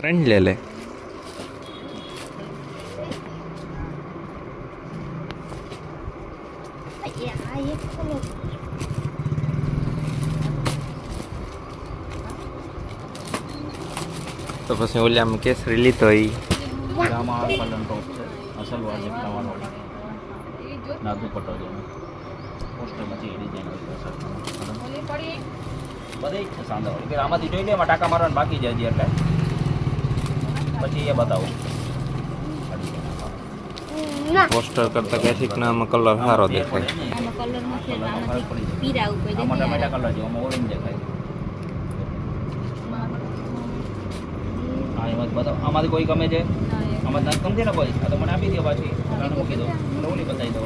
ત્રણ લે લે આ એક ખોલો તો પછી ઓલામાં કેસરી લીધો એ જામા કલર ટોપ છે અસલ વાજે ફ્લાવર વાળી નાદુ પટોલી પોસ્ટરમાંથી એ ડિઝાઇન હોય અસલ બધી જ છે સાંધાવાળી કે આમાંથી જોઈ લે એમાં ટાંકા મારવાનું બાકી છે હજી એટલે પછી એ બતાવું ના પોસ્ટર કરતા કેસીક ના આમાં કલર સારો દેખાય આનો કલર નથી એટલે કલરનો ફરક પડી આમાંથી જાય. પીરા ઉપર આમાં ટમેટા કલર છે આમાં ઓરેન્જ દેખાય હા એમાં બતાવ આમાંથી કોઈ ગમે છે આમાં નથી ગમતી ને કોઈ આ તો મને આપી દો પાછી ઘણા મૂકી દો મને ઓલી બતાવી દો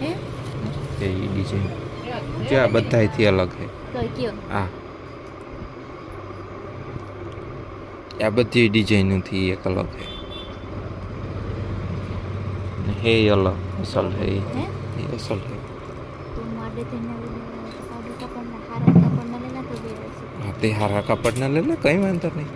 હે એ ડિઝાઇન જ્યાં બધાથી અલગ છે. હા. આ આ બધી ડિઝાઇનથી એક અલગ છે. હે અલગ અસલ હે એ. અસલ હશે હા તે હારા કાપડના લે લે કંઈ વાંધો નહીં.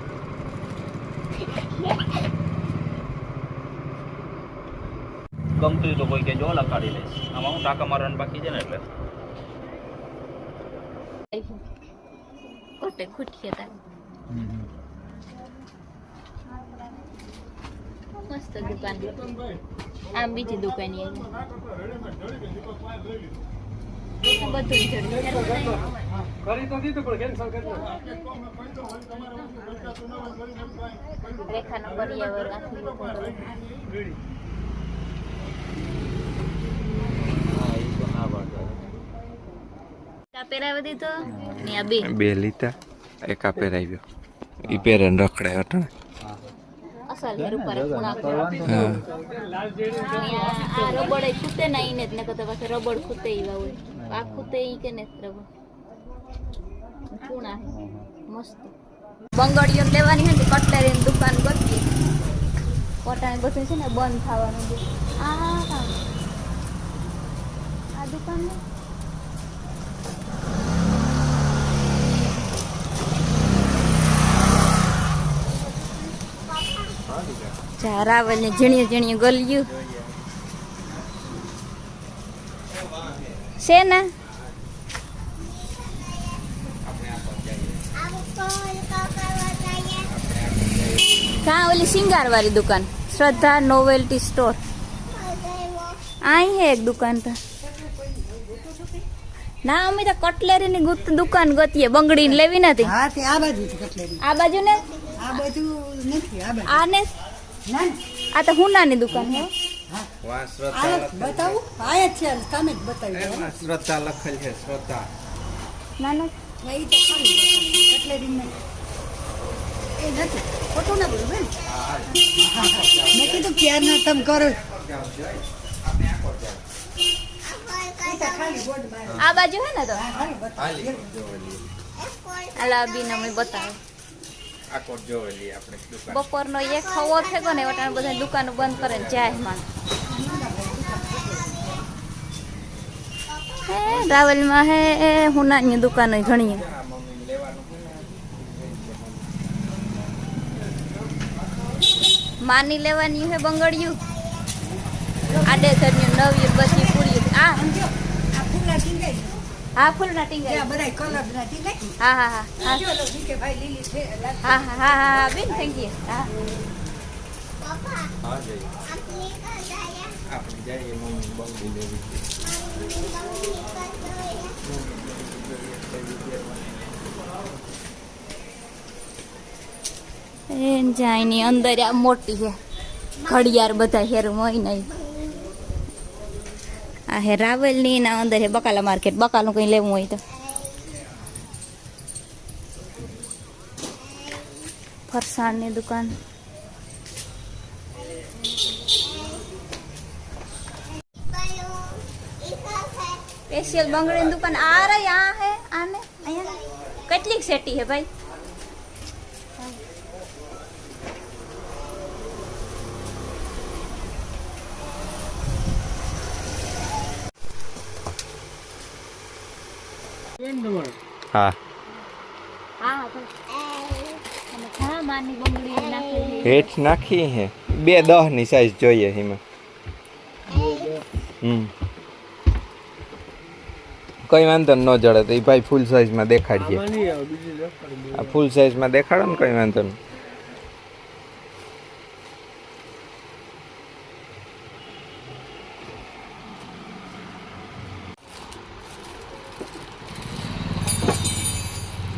ગમતું તો કોઈ કે જો લખાડી લઈશ આમાં હું ટાંકા મારવાનું બાકી છે ને એટલે. કોટે ખૂટીએ તાર મસ્ત દુકાન આમ બીજી દુકાન એ બધું જ જડ્યું. રેખાનો કરિયાવર આખી પહેરાવી દીધો? ને આ બે. બે લીધા. એક આ પહેરાવ્યો. એ પહેરે રખડે અટણે અસલ હેર ઉપર ખૂણા આ રબડ ખૂતે ના ઈને જ ને કતો પાસે રબડ ખૂતે ઈવા હોય આ ખૂતે ઈ કે ને રબડ? ખૂણા. મસ્ત. બંગડીઓ લેવાની હતી કટલેરી દુકાન ગોતી કોટાને બધું છે ને બંધ થવાનું છે. આ આ દુકાન ને જા રાવલ ને ઝીણી ઝીણી ગોલ્યું. છે ને? કાં ઓલી સિંગાર વાળી દુકાન. શ્રદ્ધા નોવેલ્ટી સ્ટોર અહીં હે એક દુકાન તો. ના અમે તો કટલેરીની ની દુકાન ગતીએ બંગડી લેવી નથી. આ બાજુ કટલેરી. આ બાજુ ને? આ બાજુ નથી આ બાજુ. આ તો હું નાની દુકાન હે. બતાવું. આ છે તમે જ બતાવી શ્રદ્ધા લખેલ છે શ્રદ્ધા. ના ના એ તો ખાલી બતાવી. એ નથી. ખોટું ના બોલું બેન. મેં કીધું ક્યારના તમે કરો. આ બાજુ હે ને તો? આલા અમે બતાવે. આકોટ જોવેલી આપણે દુકાન. બપોરનો એક ખવો થયો ને વટાણ બધા દુકાનો બંધ કરે જાય માં હે રાવલમાં હે હું હુનાની દુકાનો ઘણી માની લેવાની હે બંગડિયું. આડેસરનું નવ્યું બધી પૂરી આ હા ફૂલના ટીંગા આ બધા કલરના ટીંગાઈ હા હા હા. હા જો લો કે ભાઈ લીલી છે હા હા હા બેન થેન્ક યુ હા. હા જઈએ આપણે જાય મમ્મી બહુ લેવી છે. એ જાયની અંદર આ મોટી છે. ઘડિયાળ બધા હેર હોય નહીં આ હે રાવલની ના અંદર હે બકાલા માર્કેટ બકાલું કંઈ લેવું હોય તો ફરસાણની દુકાન સ્પેશિયલ બંગડીની દુકાન આ રહી આ હે આને અહીંયા કેટલીક સેટી હે ભાઈ હા. હેઠ નાખી હે. બે દહની સાઈઝ જોઈએ એમાં. હમ. કઈ વાંધો ન જડે તો એ ભાઈ ફૂલ સાઈઝમાં દેખાડીએ. આ ફૂલ સાઈઝમાં દેખાડો ને કઈ વાંધો નહીં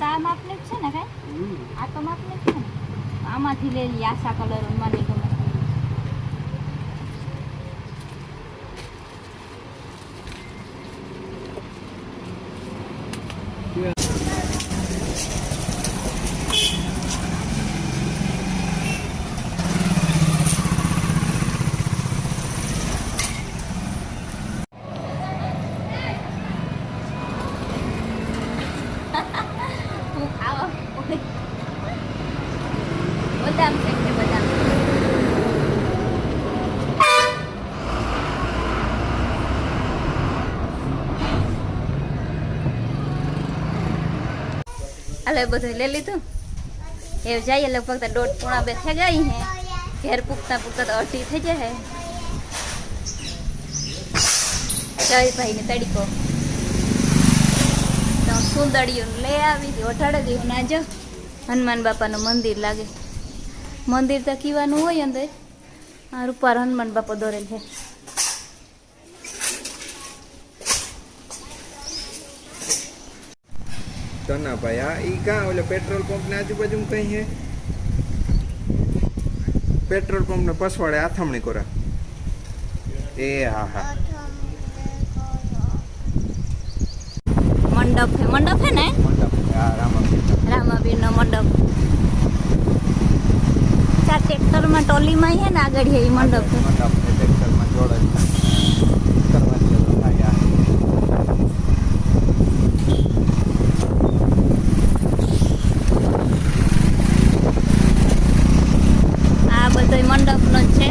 તો આ માપને જ છે ને કાંઈ આ તો માપને જ છે ને આમાંથી લઈ લઈએ આશા કલર મને ગમે હું ખાવા બદામ છે કે બદામ હાલે બધું લઈ લીધું એ જઈએ લગભગ તો દોઢ પોણા બે થઈ ગઈ હે ઘેર પૂગતા પૂગતા તો અઢી થઈ જાય જય ભાઈ ને તડીકો તો સુંદડીયું લઈ આવી હતી. ઓઢાડી દીધું ના જો હનુમાન બાપાનું મંદિર લાગે. મંદિર તો કીવાનું હોય અંદર. આ રૂપાર હનુમાન બાપા દોરેલ છે. ના ભાઈ આ ઈ કાં ઓલે પેટ્રોલ પંપ ને આજુબાજુ કઈ હે પેટ્રોલ પંપ ને પસવાડે આથમણી કોરા. એ હા હા. મંડપ છે. મંડપ છે ને? રામાબીર નો મંડપ રામાબીરનો મંડપ. ચાર ટ્રેક્ટરમાં ટોલીમાં છે ને આગળ છે એ મંડપ. મંડપ ને આ. આ બધો મંડપનો જ છે.